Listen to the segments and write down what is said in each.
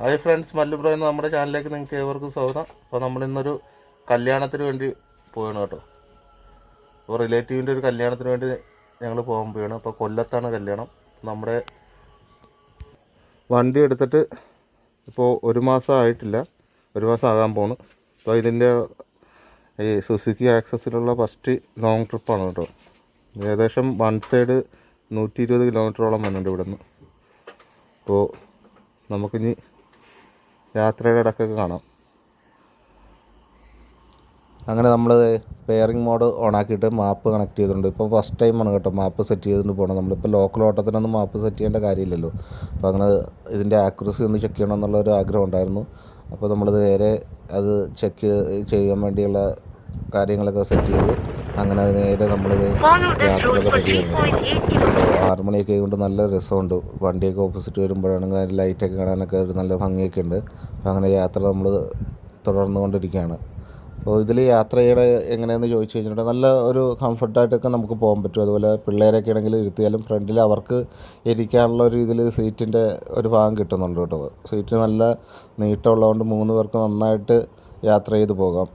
Hi friends മല്ലുബ്രോ എന്ന നമ്മുടെ ചാനലിലേക്ക് നിങ്ങൾക്ക് ഏവർക്കും സ്വാഗതം. അപ്പോൾ നമ്മളിന്നൊരു കല്യാണത്തിന് വേണ്ടി പോവാണ് കേട്ടോ. അപ്പോൾ റിലേറ്റീവിന്റെ ഒരു കല്യാണത്തിന് വേണ്ടി ഞങ്ങൾ പോകാൻ പോവുകയാണ് അപ്പോൾ കൊല്ലത്താണ് കല്യാണം. നമ്മുടെ വണ്ടി എടുത്തിട്ട് ഇപ്പോൾ ഒരു മാസം ആയിട്ടില്ല. ഒരു മാസം ആകാൻ പോണ്. അപ്പോൾ ഇതിന്റെ ഈ സുസുക്കി ആക്സസിലുള്ള ഫസ്റ്റ് ലോങ് ട്രിപ്പാണ് കേട്ടോ. ഏകദേശം വൺ സൈഡ് നൂറ്റി ഇരുപത് കിലോമീറ്ററോളം വന്നിട്ടുണ്ട് ഇവിടെ നിന്ന് അപ്പോൾ നമുക്കിനി യാത്രയുടെ ഇടയ്ക്കൊക്കെ കാണാം. അങ്ങനെ നമ്മൾ പെയറിംഗ് മോഡ് ഓണാക്കിയിട്ട് മാപ്പ് കണക്ട് ചെയ്തിട്ടുണ്ട്. ഇപ്പോൾ ഫസ്റ്റ് ടൈമാണ് കേട്ടോ മാപ്പ് സെറ്റ് ചെയ്തിട്ട് പോകണം നമ്മളിപ്പോൾ ലോക്കൽ ഓട്ടത്തിനൊന്നും മാപ്പ് സെറ്റ് ചെയ്യേണ്ട കാര്യമില്ലല്ലോ. അപ്പോൾ അങ്ങനെ ഇതിന്റെ ആക്യുറസി ഒന്ന് ചെക്ക് ചെയ്യണം എന്നുള്ള ഒരു ആഗ്രഹം ഉണ്ടായിരുന്നു. അപ്പോൾ നമ്മൾ നേരെ അത് ചെക്ക് ചെയ്യാൻ വേണ്ടിയുള്ള കാര്യങ്ങളൊക്കെ സെറ്റ് ചെയ്തു. അങ്ങനെ നേരെ for യാത്രയൊക്കെ റെഡി 3.8 kilometers. ആറ് മണിയൊക്കെ കൊണ്ട് നല്ല രസമുണ്ട്. വണ്ടിയൊക്കെ ഓപ്പോസിറ്റ് വരുമ്പോഴാണെങ്കിൽ അതിന്റെ ലൈറ്റൊക്കെ കാണാനൊക്കെ ഒരു നല്ല ഭംഗിയൊക്കെ ഉണ്ട്. അപ്പോൾ അങ്ങനെ യാത്ര നമ്മൾ തുടർന്നു തുടർന്നുകൊണ്ടിരിക്കുകയാണ്. അപ്പോൾ ഇതിൽ യാത്ര ചെയ്യണ എങ്ങനെയെന്ന് ചോദിച്ചു കഴിഞ്ഞിട്ടുണ്ടെങ്കിൽ നല്ല ഒരു കംഫർട്ടായിട്ടൊക്കെ നമുക്ക് പോകാൻ പറ്റും. അതുപോലെ പിള്ളേരൊക്കെ ആണെങ്കിൽ ഇരുത്തിയാലും ഫ്രണ്ടിൽ അവർക്ക് ഇരിക്കാനുള്ള ഒരു ഇതിൽ സീറ്റിന്റെ ഒരു ഭാഗം കിട്ടുന്നുണ്ട് കേട്ടോ. സീറ്റ് നല്ല നീട്ടമുള്ളതുകൊണ്ട് മൂന്ന് പേർക്ക് നന്നായിട്ട് യാത്ര ചെയ്ത് പോകാം.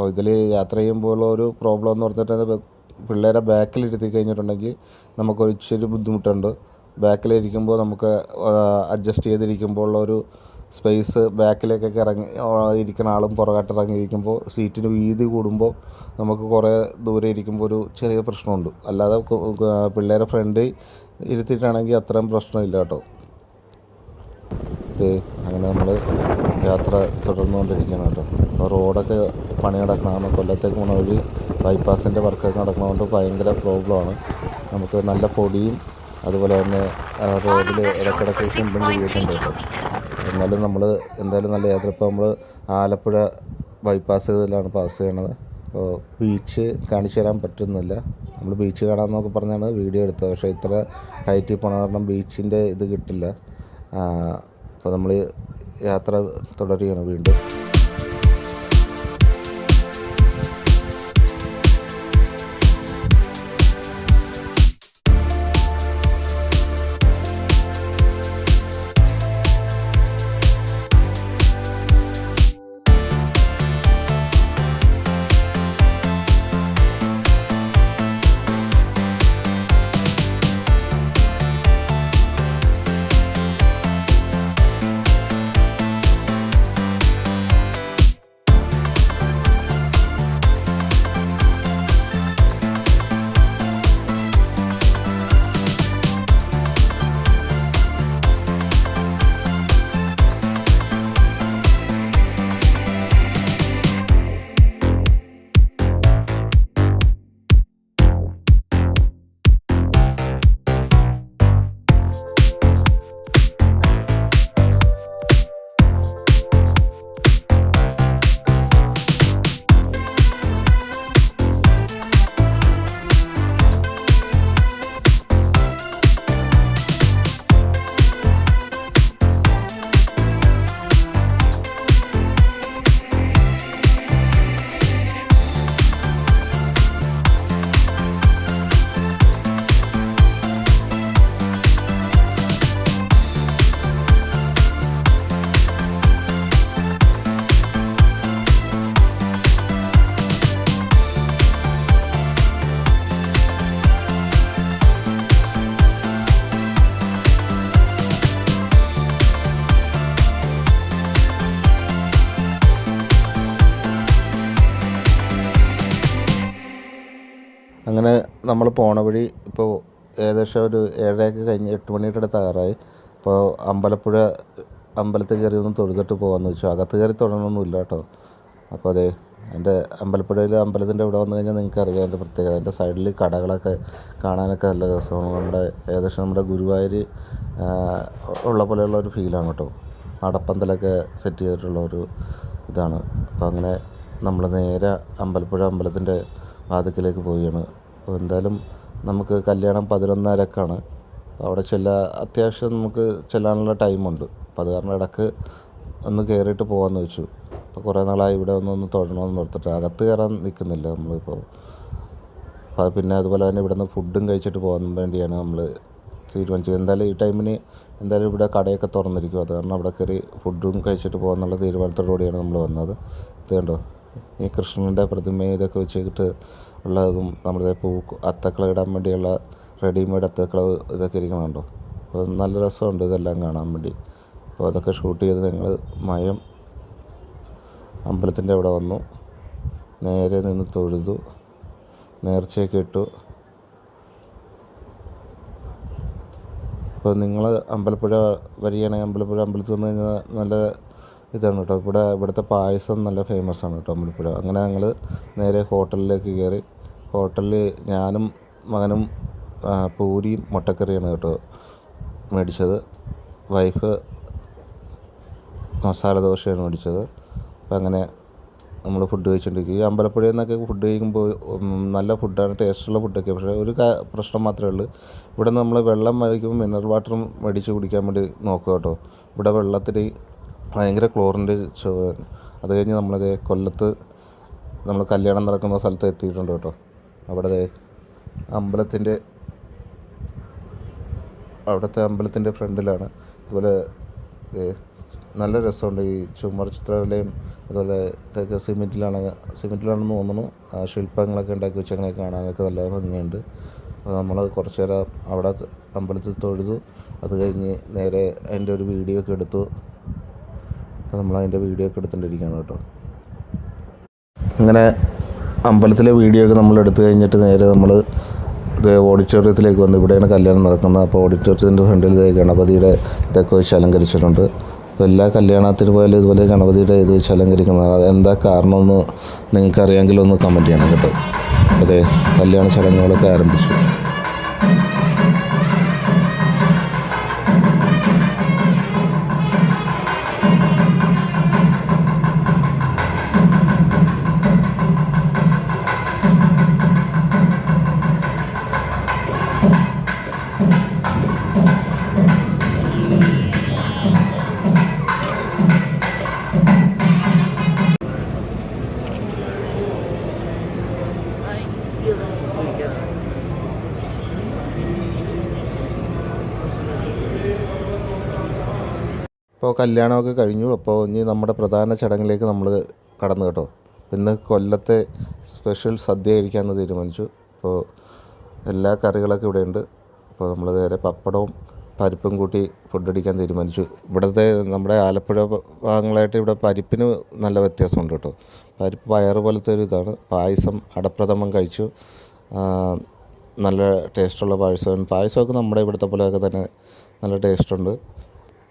അപ്പോൾ ഇതിൽ യാത്ര ചെയ്യുമ്പോൾ ഒരു പ്രോബ്ലം എന്ന് പറഞ്ഞിട്ടുണ്ടെങ്കിൽ പിള്ളേരെ ബാക്കിലിരുത്തി കഴിഞ്ഞിട്ടുണ്ടെങ്കിൽ നമുക്കൊരു ഇച്ചിരി ബുദ്ധിമുട്ടുണ്ട്. ബാക്കിലിരിക്കുമ്പോൾ നമുക്ക് അഡ്ജസ്റ്റ് ചെയ്തിരിക്കുമ്പോൾ ഒരു സ്പേസ് ബാക്കിലേക്കൊക്കെ ഇറങ്ങി ഇരിക്കുന്ന ആളും പുറകോട്ട് ഇറങ്ങിയിരിക്കുമ്പോൾ സീറ്റിന് വീതി കൂടുമ്പോൾ നമുക്ക് കുറേ ദൂരെ ഇരിക്കുമ്പോൾ ഒരു ചെറിയ പ്രശ്നമുണ്ട്. അല്ലാതെ പിള്ളേരെ ഫ്രണ്ട് ഇരുത്തിയിട്ടാണെങ്കിൽ അത്രയും പ്രശ്നമില്ല കേട്ടോ. അങ്ങനെ നമ്മൾ യാത്ര തുടർന്നുകൊണ്ടിരിക്കുകയാണ് കേട്ടോ. റോഡൊക്കെ പണി നടക്കണതാണ്. കൊല്ലത്തേക്ക് പോണ വഴി ബൈപ്പാസിന്റെ വർക്കൊക്കെ നടക്കണതുകൊണ്ട് ഭയങ്കര പ്രോബ്ലമാണ്. നമുക്ക് നല്ല പൊടിയും അതുപോലെ തന്നെ റോഡിൽ ഇടയ്ക്കിടയ്ക്ക് കുണ്ടും 6.3 കുഴിയൊക്കെ ഉണ്ട് കേട്ടോ kilometers. എന്നാലും നമ്മൾ എന്തായാലും നല്ല യാത്ര ഇപ്പോൾ നമ്മൾ ആലപ്പുഴ ബൈപ്പാസ് ഇതിലാണ് പാസ് ചെയ്യണത്. അപ്പോൾ ബീച്ച് കാണിച്ചു തരാൻ പറ്റുന്നില്ല. നമ്മൾ ബീച്ച് കാണാമെന്നൊക്കെ പറഞ്ഞാണ് വീഡിയോ എടുത്തത്. പക്ഷേ ഇത്ര ഹൈറ്റിൽ പോണ കാരണം ബീച്ചിന്റെ ഇത് കിട്ടില്ല. അപ്പോൾ നമ്മൾ യാത്ര തുടരുകയാണ് വീണ്ടും. അങ്ങനെ നമ്മൾ പോണ വഴി ഇപ്പോൾ ഏകദേശം ഒരു ഏഴരയൊക്കെ കഴിഞ്ഞ് എട്ട് മണിയുടെ അടുത്ത് ആറായി അപ്പോൾ അമ്പലപ്പുഴ അമ്പലത്തിൽ കയറി ഒന്ന് തൊഴുതിട്ട് പോകാമെന്ന് വെച്ചു. അകത്ത് കയറി തൊഴണമൊന്നുമില്ല കേട്ടോ അപ്പോൾ അതെ എന്റെ അമ്പലപ്പുഴയിൽ അമ്പലത്തിന്റെ ഇവിടെ വന്നു കഴിഞ്ഞാൽ നിങ്ങൾക്ക് അറിയാം അതിന്റെ പ്രത്യേകത. അതിന്റെ സൈഡിൽ കടകളൊക്കെ കാണാനൊക്കെ നല്ല രസമാണ്. നമ്മുടെ ഏകദേശം നമ്മുടെ ഗുരുവായൂർ ഉള്ള പോലെയുള്ള ഒരു ഫീലാണ് കേട്ടോ നടപ്പന്തലൊക്കെ സെറ്റ് ചെയ്തിട്ടുള്ള ഒരു ഇതാണ്. അപ്പോൾ അങ്ങനെ നമ്മൾ നേരെ അമ്പലപ്പുഴ അമ്പലത്തിന്റെ വാതിക്കലേക്ക് പോവുകയാണ്. അപ്പോൾ എന്തായാലും നമുക്ക് കല്യാണം പതിനൊന്നരക്കാണ്. അവിടെ ചെല്ലാ അത്യാവശ്യം നമുക്ക് ചെല്ലാനുള്ള ടൈമുണ്ട്. അപ്പോൾ അത് കാരണം ഇടയ്ക്ക് ഒന്ന് കയറിയിട്ട് പോകാമെന്ന് വെച്ചു. അപ്പോൾ കുറേ നാളായി ഇവിടെ ഒന്ന് ഒന്ന് തൊഴണമെന്ന് ഓർത്തിട്ട്. അകത്ത് കയറാൻ നിൽക്കുന്നില്ല നമ്മളിപ്പോൾ. അപ്പോൾ പിന്നെ അതുപോലെ തന്നെ ഇവിടെ നിന്ന് ഫുഡും കഴിച്ചിട്ട് പോകാൻ വേണ്ടിയാണ് നമ്മൾ തീരുമാനിച്ചത്. എന്തായാലും ഈ ടൈമിന് എന്തായാലും ഇവിടെ കടയൊക്കെ തുറന്നിരിക്കും. അത് കാരണം അവിടെ കയറി ഫുഡും കഴിച്ചിട്ട് പോകാമെന്നുള്ള തീരുമാനത്തോടുകൂടിയാണ് നമ്മൾ വന്നത്. ഇത് കണ്ടോ? ഈ കൃഷ്ണന്റെ പ്രതിമയും ഇതൊക്കെ വെച്ചിട്ട് ഉള്ളതും നമ്മുടെ പൂ അത്തക്കള ഇടാൻ വേണ്ടിയുള്ള റെഡിമെയ്ഡ് അത്തക്കള ഇതൊക്കെ ഇരിക്കണുണ്ടോ അപ്പോൾ നല്ല രസമുണ്ട് ഇതെല്ലാം കാണാൻ വേണ്ടി. അപ്പോൾ അതൊക്കെ ഷൂട്ട് ചെയ്ത് ഞങ്ങൾ മയം അമ്പലത്തിന്റെ അവിടെ വന്നു. നേരെ നിന്ന് തൊഴുതു. നേർച്ചയൊക്കെ ഇട്ടു. ഇപ്പോൾ നിങ്ങൾ അമ്പലപ്പുഴ വരികയാണെങ്കിൽ അമ്പലപ്പുഴ അമ്പലത്തിൽ വന്നു കഴിഞ്ഞാൽ നല്ല ഇതാണ് കേട്ടോ. ഇവിടെ ഇവിടുത്തെ പായസം നല്ല ഫേമസ് ആണ് കേട്ടോ അമ്പലപ്പുഴ. അങ്ങനെ ഞങ്ങൾ നേരെ ഹോട്ടലിലേക്ക് കയറി. ഹോട്ടലിൽ ഞാനും മകനും പൂരിയും മുട്ടക്കറിയാണ് കേട്ടോ മേടിച്ചത്. വൈഫ് മസാല ദോശയാണ് മേടിച്ചത്. അപ്പം അങ്ങനെ നമ്മൾ ഫുഡ് കഴിച്ചുകൊണ്ടിരിക്കും ഈ അമ്പലപ്പുഴയിൽ നിന്നൊക്കെ ഫുഡ് കഴിക്കുമ്പോൾ നല്ല ഫുഡാണ് ടേസ്റ്റുള്ള ഫുഡൊക്കെ പക്ഷേ ഒരു പ്രശ്നം മാത്രമേ ഉള്ളൂ. ഇവിടെ നമ്മൾ വെള്ളം മേടിക്കുമ്പോൾ മിനറൽ വാട്ടറും മേടിച്ച് കുടിക്കാൻ വേണ്ടി നോക്കുക കേട്ടോ. ഇവിടെ വെള്ളത്തിന് ഭയങ്കര ക്ലോറിന്റെ ചുവായിരുന്നു അത് കഴിഞ്ഞ് നമ്മളത് കൊല്ലത്ത് നമ്മൾ കല്യാണം നടക്കുന്ന സ്ഥലത്ത് എത്തിയിട്ടുണ്ട് കേട്ടോ. അവിടെ അമ്പലത്തിന്റെ അവിടുത്തെ അമ്പലത്തിന്റെ ഫ്രണ്ടിലാണ്. അതുപോലെ നല്ല രസമുണ്ട് ഈ ചുമർ ചിത്രകലയും അതുപോലെ ഇതൊക്കെ സിമെന്റിലാണ് സിമെന്റിലാണെന്ന് തോന്നുന്നു. ആ ശില്പങ്ങളൊക്കെ ഉണ്ടാക്കി വെച്ചങ്ങനെ കാണാനൊക്കെ നല്ല ഭംഗിയുണ്ട്. അപ്പോൾ നമ്മൾ കുറച്ച് നേരം അവിടെ അമ്പലത്തിൽ തൊഴുതു. അത് കഴിഞ്ഞ് നേരെ അതിന്റെ ഒരു വീഡിയോ ഒക്കെ എടുത്തു. അപ്പോൾ നമ്മൾ അതിന്റെ വീഡിയോ ഒക്കെ എടുത്തുകൊണ്ടിരിക്കുകയാണ് കേട്ടോ. അങ്ങനെ അമ്പലത്തിലെ വീഡിയോ ഒക്കെ നമ്മൾ എടുത്തു കഴിഞ്ഞിട്ട് നേരെ നമ്മൾ ഓഡിറ്റോറിയത്തിലേക്ക് വന്ന്. ഇവിടെയാണ് കല്യാണം നടക്കുന്നത്. അപ്പോൾ ഓഡിറ്റോറിയത്തിന്റെ ഫ്രണ്ടിൽ ഗണപതിയുടെ ഇതൊക്കെ വെച്ച് അലങ്കരിച്ചിട്ടുണ്ട്. അപ്പോൾ എല്ലാ കല്യാണത്തിന് പോയാലും ഇതുപോലെ ഗണപതിയുടെ ഇത് വെച്ച് അലങ്കരിക്കുന്നതാണ്. എന്താ കാരണമെന്ന് നിങ്ങൾക്ക് അറിയാമെങ്കിൽ ഒന്ന് കമന്റ് ചെയ്യണം കേട്ടോ. അതെ കല്യാണ ചടങ്ങുകളൊക്കെ ആരംഭിച്ചു. ഇപ്പോൾ കല്യാണമൊക്കെ കഴിഞ്ഞു. അപ്പോൾ ഇനി നമ്മുടെ പ്രധാന ചടങ്ങിലേക്ക് നമ്മൾ കടന്നു കേട്ടോ. ഇന്ന് കൊല്ലത്തെ സ്പെഷ്യൽ സദ്യ കഴിക്കാമെന്ന് തീരുമാനിച്ചു. അപ്പോൾ എല്ലാ കറികളൊക്കെ ഇവിടെയുണ്ട്. അപ്പോൾ നമ്മൾ നേരെ പപ്പടവും പരിപ്പും കൂട്ടി ഫുഡ് അടിക്കാൻ തീരുമാനിച്ചു. ഇവിടുത്തെ നമ്മുടെ ആലപ്പുഴ ഭാഗങ്ങളായിട്ട് ഇവിടെ പരിപ്പിന് നല്ല വ്യത്യാസമുണ്ട് കേട്ടോ. പരിപ്പ് പയറ് പോലത്തെ ഒരു ഇതാണ്. പായസം അടപ്രഥമം കഴിച്ചു. നല്ല ടേസ്റ്റുള്ള പായസം. പായസമൊക്കെ നമ്മുടെ ഇവിടുത്തെ പോലെയൊക്കെ തന്നെ നല്ല ടേസ്റ്റുണ്ട്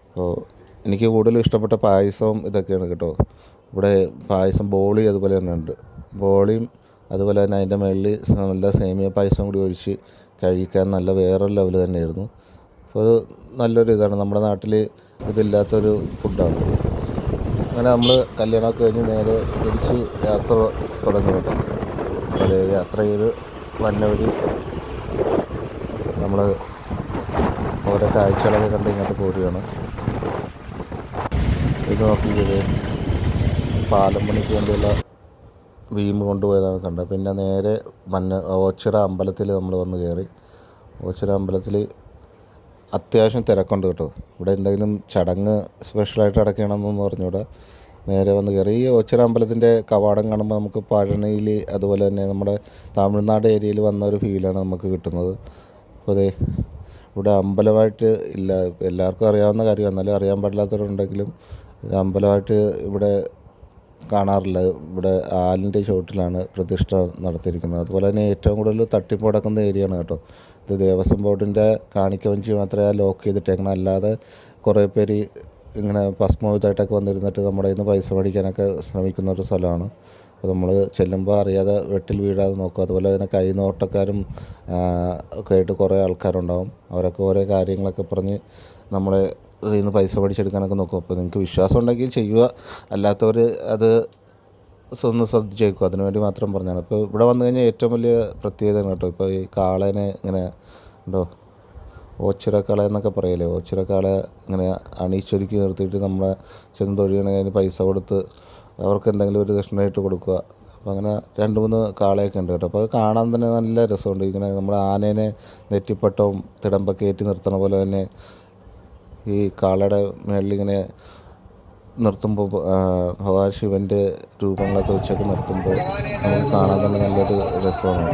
അപ്പോൾ എനിക്ക് കൂടുതലും ഇഷ്ടപ്പെട്ട പായസവും ഇതൊക്കെയാണ് കേട്ടോ. ഇവിടെ പായസം ബോളി അതുപോലെ തന്നെ ഉണ്ട്. ബോളിയും അതുപോലെ തന്നെ അതിന്റെ മുകളിൽ നല്ല സേമിയ പായസം കൂടി ഒഴിച്ച് കഴിക്കാൻ നല്ല വേറൊരു ലെവൽ തന്നെയായിരുന്നു. അപ്പോൾ ഒരു നല്ലൊരു ഇതാണ്. നമ്മുടെ നാട്ടിൽ ഇതില്ലാത്തൊരു ഫുഡാണ് അങ്ങനെ നമ്മൾ കല്യാണമൊക്കെ കഴിഞ്ഞ് നേരെ തിരിച്ച് യാത്ര തുടങ്ങി കേട്ടോ. അത് യാത്ര ചെയ്ത് വന്ന നമ്മൾ ഓരോ കാഴ്ചകളൊക്കെ കണ്ട് ഇങ്ങോട്ട് പോരുകയാണ്. ഇത് നോക്കിയത് പാലം പണിക്ക് വേണ്ടിയുള്ള വീമ്പ് കൊണ്ടുപോയതാണ് കണ്ടത്. പിന്നെ നേരെ മഞ്ഞ ഓച്ചിറ അമ്പലത്തിൽ നമ്മൾ വന്ന് കയറി. ഓച്ചിറ അമ്പലത്തിൽ അത്യാവശ്യം തിരക്കുണ്ട് കേട്ടോ. ഇവിടെ എന്തെങ്കിലും ചടങ്ങ് സ്പെഷ്യലായിട്ട് അടയ്ക്കണമെന്നൊന്നും പറഞ്ഞൂടെ നേരെ വന്ന് കയറി. ഈ ഓച്ചിറ അമ്പലത്തിന്റെ കവാടം കാണുമ്പോൾ നമുക്ക് പഴനിയിൽ അതുപോലെ തന്നെ നമ്മുടെ തമിഴ്നാട് ഏരിയയിൽ വന്ന ഒരു ഫീലാണ് നമുക്ക് കിട്ടുന്നത്. അതെ ഇവിടെ അമ്പലമായിട്ട് ഇല്ല. എല്ലാവർക്കും അറിയാവുന്ന കാര്യം. എന്നാലും അറിയാൻ പാടില്ലാത്തവരുണ്ടെങ്കിലും അമ്പലമായിട്ട് ഇവിടെ കാണാറില്ല. ഇവിടെ ആലിന്റെ ചുവട്ടിലാണ് പ്രതിഷ്ഠ നടത്തിയിരിക്കുന്നത്. അതുപോലെ തന്നെ ഏറ്റവും കൂടുതൽ തട്ടിപ്പ് നടക്കുന്ന ഏരിയയാണ് കേട്ടോ. ഇത് ദേവസ്വം ബോർഡിന്റെ കാണിക്കവഞ്ചി മാത്രമേ ലോക്ക് ചെയ്തിട്ടേക്കണം. അല്ലാതെ കുറേ പേര് ഇങ്ങനെ ഭസ്മവിതായിട്ടൊക്കെ വന്നിരുന്നിട്ട് നമ്മുടെ കയ്യിൽ നിന്ന് പൈസ മേടിക്കാനൊക്കെ ശ്രമിക്കുന്ന ഒരു സ്ഥലമാണ്. അപ്പോൾ നമ്മൾ ചെല്ലുമ്പോൾ അറിയാതെ വെട്ടിൽ വീഴാതെ നോക്കുക. അതുപോലെ തന്നെ കൈനോട്ടക്കാരും ഒക്കെ ആയിട്ട് കുറേ ആൾക്കാരുണ്ടാവും. അവരൊക്കെ ഓരോ കാര്യങ്ങളൊക്കെ പറഞ്ഞ് നമ്മളെ ഇതിൽ നിന്ന് പൈസ പഠിച്ചെടുക്കാനൊക്കെ നോക്കും. അപ്പോൾ നിങ്ങൾക്ക് വിശ്വാസം ഉണ്ടെങ്കിൽ ചെയ്യുക. അല്ലാത്തവർ അത് ഒന്ന് ശ്രദ്ധിച്ചേക്കും. അതിനു വേണ്ടി മാത്രം പറഞ്ഞാണ്. അപ്പോൾ ഇവിടെ വന്നു കഴിഞ്ഞാൽ ഏറ്റവും വലിയ പ്രത്യേകത കേട്ടോ. ഇപ്പോൾ ഈ കാളേനെ ഇങ്ങനെ ഉണ്ടോ ഓച്ചിറക്കാള എന്നൊക്കെ പറയല്ലേ? ഓച്ചിറക്കാള ഇങ്ങനെ അണിയിച്ചൊരുക്കി നിർത്തിയിട്ട് നമ്മളെ ചെന്ന് തൊഴിയണ അതിന് പൈസ കൊടുത്ത് അവർക്ക് എന്തെങ്കിലും ഒരു ദക്ഷിണയായിട്ട് കൊടുക്കുക. അപ്പോൾ അങ്ങനെ രണ്ട് മൂന്ന് കാളയൊക്കെ ഉണ്ട് കേട്ടോ. അപ്പോൾ അത് കാണാൻ തന്നെ നല്ല രസമുണ്ട്. ഇങ്ങനെ നമ്മുടെ ആനേനെ നെറ്റിപ്പട്ടവും തിടമ്പൊക്കെ ഏറ്റി നിർത്തണ പോലെ തന്നെ ഈ കാളയുടെ മേളിലിങ്ങനെ നിർത്തുമ്പോൾ ഭഗവാൻ ശിവന്റെ രൂപങ്ങളൊക്കെ വെച്ചൊക്കെ നിർത്തുമ്പോൾ നമുക്ക് കാണാൻ തന്നെ നല്ലൊരു രസമാണ്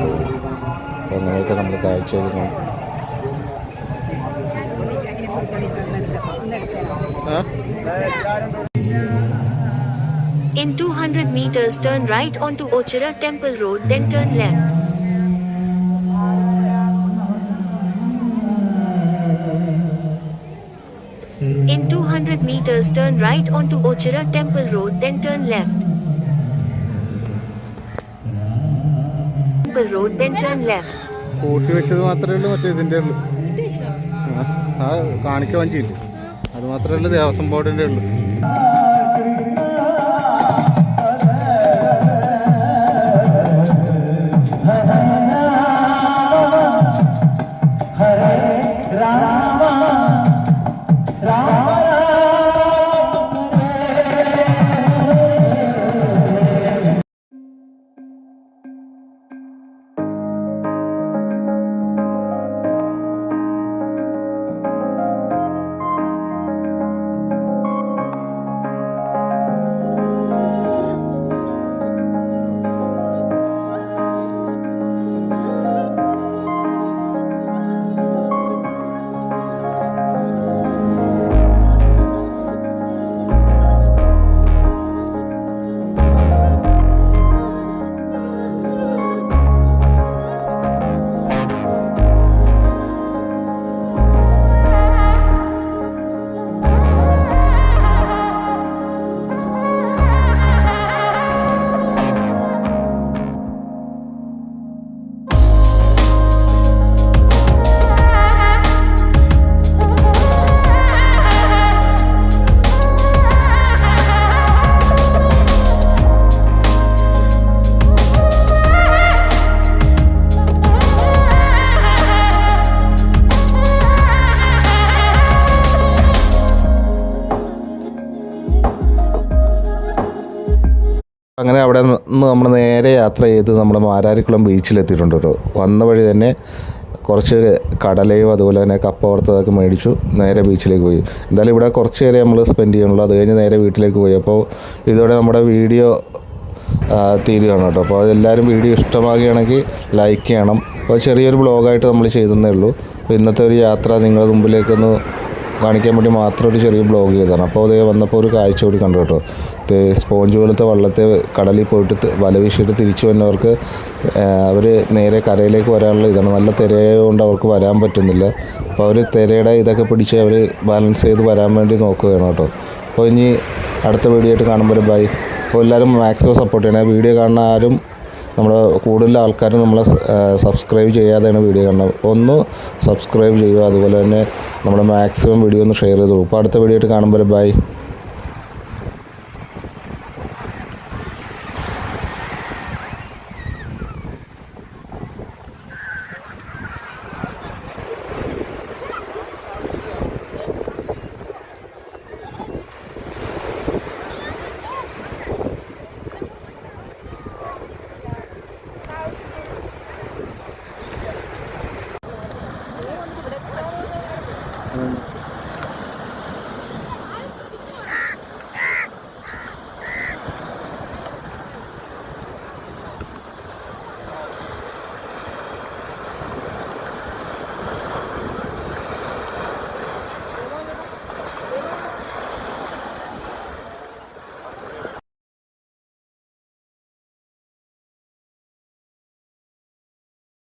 അപ്പോൾ അങ്ങനെയൊക്കെ നമ്മൾ കാഴ്ചകൾ കാണും In 200 meters turn right onto Ochira Temple Road then turn left. 200 meters turn right onto Ochira Temple Road then turn left. Temple Road then turn left. കൂട്ടി വെച്ചത് മാത്രമേ ഉള്ളൂ മറ്റേ ഇതിന്റെ ഉള്ളൂ ആ കാണിക്ക വഞ്ചിയില്ലേ അത് മാത്രമേ ഉള്ളൂ ദേവസ്വം ബോർഡിന്റെ ഉള്ളൂ യാത്ര ചെയ്ത് നമ്മുടെ മാരാരിക്കുളം ബീച്ചിലെത്തിയിട്ടുണ്ട് കേട്ടോ വന്ന വഴി തന്നെ കുറച്ച് കടലയും അതുപോലെ തന്നെ കപ്പ വറുത്തതൊക്കെ മേടിച്ചു നേരെ ബീച്ചിലേക്ക് പോയി. എന്തായാലും ഇവിടെ കുറച്ച് നേരം നമ്മൾ സ്പെൻഡ് ചെയ്യണുള്ളൂ അത് കഴിഞ്ഞ് നേരെ വീട്ടിലേക്ക് പോയി. അപ്പോൾ ഇതോടെ നമ്മുടെ വീഡിയോ തീരുകയാണ് കേട്ടോ. അപ്പോൾ എല്ലാവരും വീഡിയോ ഇഷ്ടമാകുകയാണെങ്കിൽ ലൈക്ക് ചെയ്യണം. അപ്പോൾ ചെറിയൊരു ബ്ലോഗായിട്ട് നമ്മൾ ചെയ്തെന്നേ ഉള്ളൂ. ഇന്നത്തെ ഒരു യാത്ര നിങ്ങളുടെ മുമ്പിലേക്കൊന്ന് കാണിക്കാൻ വേണ്ടി മാത്രം ഒരു ചെറിയ ബ്ലോഗ് ചെയ്തതാണ്. അപ്പോൾ അതേ വന്നപ്പോൾ ഒരു കാഴ്ച കൂടി കണ്ടു കേട്ടോ. ഇത് സ്പോഞ്ച് പോലത്തെ വള്ളത്തെ കടലിൽ പോയിട്ട് വല വീശിയിട്ട് തിരിച്ചു വന്നവർക്ക് അവർ നേരെ കരയിലേക്ക് വരാനുള്ള ഇതാണ്. നല്ല തിരയുകൊണ്ട് അവർക്ക് വരാൻ പറ്റുന്നില്ല. അപ്പോൾ അവർ തിരയുടെ ഇതൊക്കെ പിടിച്ച് അവർ ബാലൻസ് ചെയ്ത് വരാൻ വേണ്ടി നോക്കുകയാണ് കേട്ടോ. അപ്പോൾ ഇനി അടുത്ത വീഡിയോ ആയിട്ട് കാണുമ്പോൾ ബൈ അപ്പോൾ എല്ലാവരും മാക്സിമം സപ്പോർട്ട് ചെയ്യണേ. വീഡിയോ കാണുന്ന ആരും നമ്മുടെ കൂടുതൽ ആൾക്കാരും നമ്മളെ സബ്സ്ക്രൈബ് ചെയ്യാതെയാണ് വീഡിയോ കാണുന്നത്. ഒന്ന് സബ്സ്ക്രൈബ് ചെയ്യുക അതുപോലെ തന്നെ നമ്മുടെ മാക്സിമം വീഡിയോ ഒന്ന് ഷെയർ ചെയ്തു അടുത്ത വീഡിയോ ആയിട്ട് കാണുമ്പോൾ ബൈ